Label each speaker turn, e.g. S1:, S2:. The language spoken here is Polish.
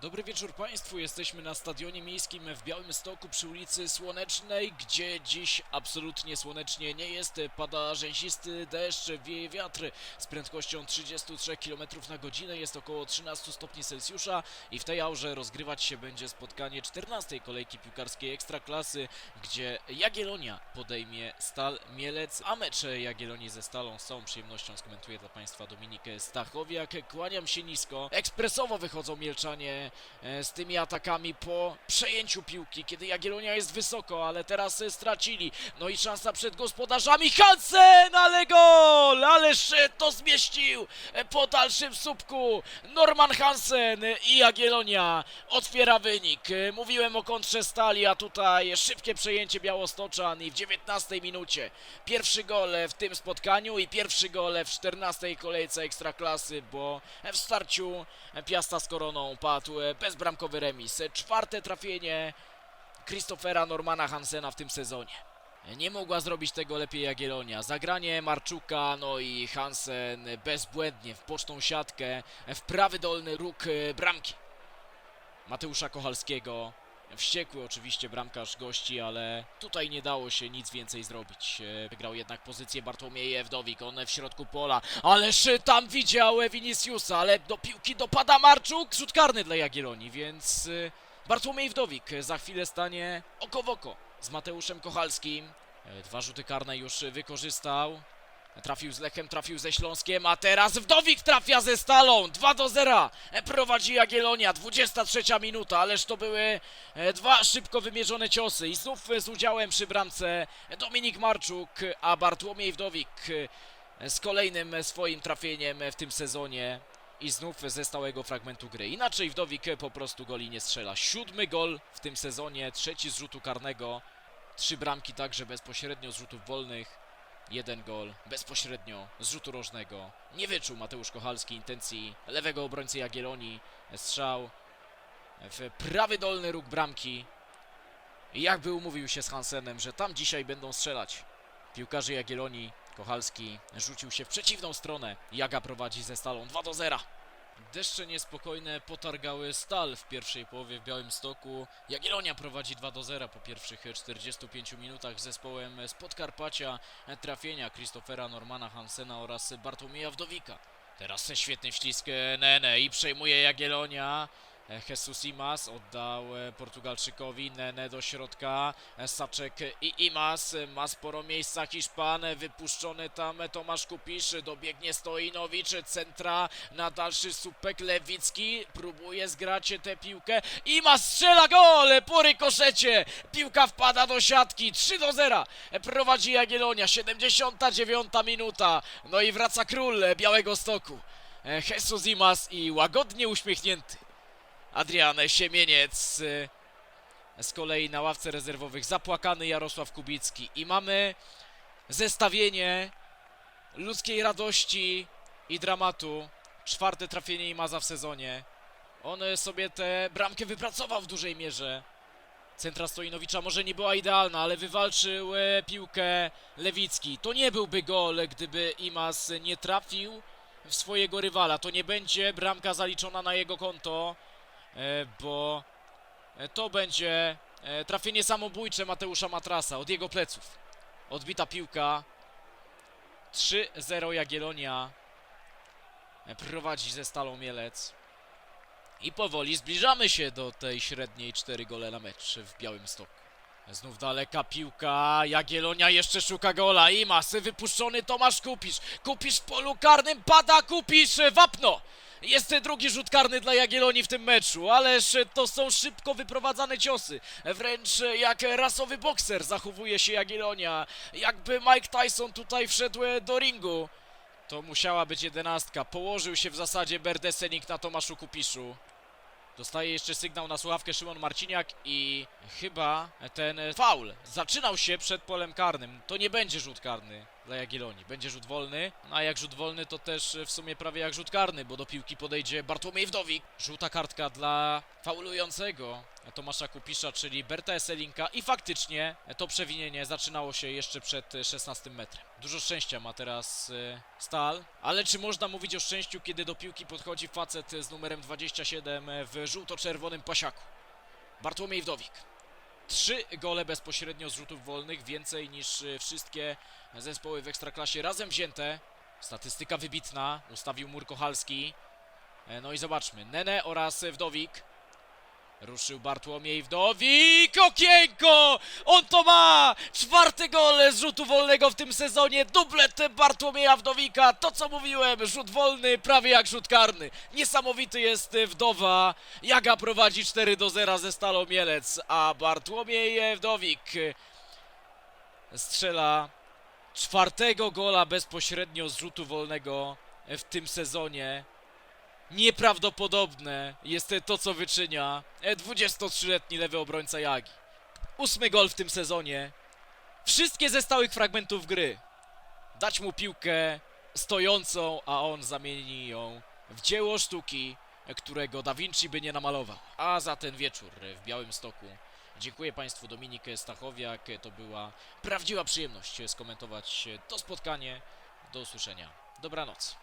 S1: Dobry wieczór Państwu, jesteśmy na stadionie miejskim w Białymstoku przy ulicy Słonecznej, gdzie dziś absolutnie słonecznie nie jest, pada rzęsisty deszcz, wieje wiatr. Z prędkością 33 km na godzinę, jest około 13 stopni Celsjusza i w tej aurze rozgrywać się będzie spotkanie 14 kolejki piłkarskiej Ekstraklasy, gdzie Jagiellonia podejmie Stal Mielec, a mecze Jagiellonii ze Stalą z całą przyjemnością skomentuje dla Państwa Dominik Stachowiak. Kłaniam się nisko, ekspresowo wychodzą Mielczanie e, z tymi atakami po przejęciu piłki, kiedy Jagiellonia jest wysoko, ale teraz e, stracili. No i szansa przed gospodarzami. Hansen, ale gol! Ależ e, to zmieścił po dalszym słupku. Norman Hansen i Jagiellonia otwiera wynik. Mówiłem o kontrze stali, a tutaj szybkie przejęcie Białostoczan i w 19 minucie pierwszy gol w tym spotkaniu i pierwszy gol w 14 kolejce Ekstraklasy, bo w starciu Piasta z Koroną padł bezbramkowy remis. E, Czwarte trafienie Christophera Normana Hansena w tym sezonie. E, Nie mogła zrobić tego lepiej Jagiellonia. Zagranie Marczuka, no i Hansen e, bezbłędnie w pocztą siatkę, e, w prawy dolny róg e, bramki. Mateusza Kochalskiego. Wściekły oczywiście bramkarz gości, ale tutaj nie dało się nic więcej zrobić. E, Wygrał jednak pozycję Bartłomiej Ewdowik, on w środku pola, ależ e, tam widział Viniciusa, ale do piłki dopada Marczuk, rzut karny dla Jagiellonii, więc e, Bartłomiej Wdowik za chwilę stanie oko w oko z Mateuszem Kochalskim. E, Dwa rzuty karne już wykorzystał. Trafił z Lechem, trafił ze Śląskiem, a teraz Wdowik trafia ze Stalą. 2 do 0. E, Prowadzi Jagiellonia. 23 minuta, ależ to były e, dwa szybko wymierzone ciosy. I znów e, z udziałem przy bramce Dominik Marczuk, a Bartłomiej Wdowik z kolejnym swoim trafieniem w tym sezonie. I znów ze stałego fragmentu gry. Inaczej Wdowik po prostu goli nie strzela. Siódmy gol w tym sezonie, trzeci z rzutu karnego. Trzy bramki także bezpośrednio z rzutów wolnych. Jeden gol bezpośrednio z rzutu rożnego. Nie wyczuł Mateusz Kochalski intencji lewego obrońcy Jagiellonii. Strzał w prawy dolny róg bramki. I jakby umówił się z Hansenem, że tam dzisiaj będą strzelać. Piłkarze Jagiellonii, Kochalski rzucił się w przeciwną stronę. Jaga prowadzi ze Stalą 2 do 0. Deszcze niespokojne potargały stal w pierwszej połowie w Białymstoku. Jagiellonia prowadzi 2 do 0 po pierwszych 45 minutach z zespołem z Podkarpacia. Trafienia Christophera Normana Hansena oraz Bartłomieja Wdowika. Teraz świetny wślizg Nene i przejmuje Jagiellonia. Jesus Imas oddał e, Portugalczykowi, Nene do środka, e, Saczek i Imas, e, ma sporo miejsca Hiszpan, e, wypuszczony tam e, Tomasz Kupisz, dobiegnie Stoinowicz, centra na dalszy słupek Lewicki, próbuje zgrać tę piłkę, Imas strzela gol po rykoszecie, piłka wpada do siatki, 3 do 0, E, prowadzi Jagiellonia, 79 minuta, no i wraca król e, Białego Stoku, E, Jesus Imas i łagodnie uśmiechnięty. Adrian Siemieniec y, z kolei na ławce rezerwowych zapłakany Jarosław Kubicki. I mamy zestawienie ludzkiej radości i dramatu. Czwarte trafienie Imaza w sezonie. On sobie tę bramkę wypracował w dużej mierze. Centra Stoinowicza może nie była idealna, ale wywalczył e, piłkę Lewicki. To nie byłby gol, gdyby Imaz nie trafił w swojego rywala. To nie będzie bramka zaliczona na jego konto bo e, to będzie e, trafienie samobójcze Mateusza Matrasa od jego pleców. Odbita piłka. 3-0 Jagiellonia e, prowadzi ze Stalą Mielec. I powoli zbliżamy się do tej średniej 4 gole na mecz w Białymstoku. Znów daleka piłka, Jagiellonia jeszcze szuka gola, Imas, wypuszczony Tomasz Kupisz, Kupisz w polu karnym, pada Kupisz, wapno! Jest drugi rzut karny dla Jagiellonii w tym meczu, ależ to są szybko wyprowadzane ciosy. Wręcz jak rasowy bokser zachowuje się Jagiellonia. Jakby Mike Tyson tutaj wszedł do ringu. To musiała być jedenastka. Położył się w zasadzie Berdesenik na Tomaszu Kupiszu. Dostaje jeszcze sygnał na słuchawkę Szymon Marciniak i chyba ten faul zaczynał się przed polem karnym. To nie będzie rzut karny. Dla Jagiellonii. Będzie rzut wolny, a jak rzut wolny to też w sumie prawie jak rzut karny, bo do piłki podejdzie Bartłomiej Wdowik. Żółta kartka dla faulującego Tomasza Kupisza, czyli Berta Eselinka i faktycznie to przewinienie zaczynało się jeszcze przed e, 16 metrem. Dużo szczęścia ma teraz e, Stal, ale czy można mówić o szczęściu, kiedy do piłki podchodzi facet z numerem 27 w żółto-czerwonym pasiaku? Bartłomiej Wdowik. Trzy gole bezpośrednio z rzutów wolnych, więcej niż e, wszystkie zespoły w Ekstraklasie razem wzięte. Statystyka wybitna, ustawił mur Kochalski. E, No i zobaczmy, Nene oraz Wdowik. Ruszył Bartłomiej Wdowik, okienko! On to ma! Czwarty gol z rzutu wolnego w tym sezonie, dublet Bartłomieja Wdowika, to co mówiłem, rzut wolny prawie jak rzut karny. Niesamowity jest Wdowa, Jaga prowadzi 4 do 0 ze Stalą Mielec, a Bartłomiej Wdowik strzela czwartego gola bezpośrednio z rzutu wolnego w tym sezonie. Nieprawdopodobne jest to, co wyczynia 23-letni lewy obrońca Jagi. Ósmy gol w tym sezonie. Wszystkie ze stałych fragmentów gry. Dać mu piłkę stojącą, a on zamieni ją w dzieło sztuki, którego Da Vinci by nie namalował. A za ten wieczór w Białym Stoku dziękuję Państwu Dominik Stachowiak. To była prawdziwa przyjemność skomentować to spotkanie. Do usłyszenia. Dobranoc.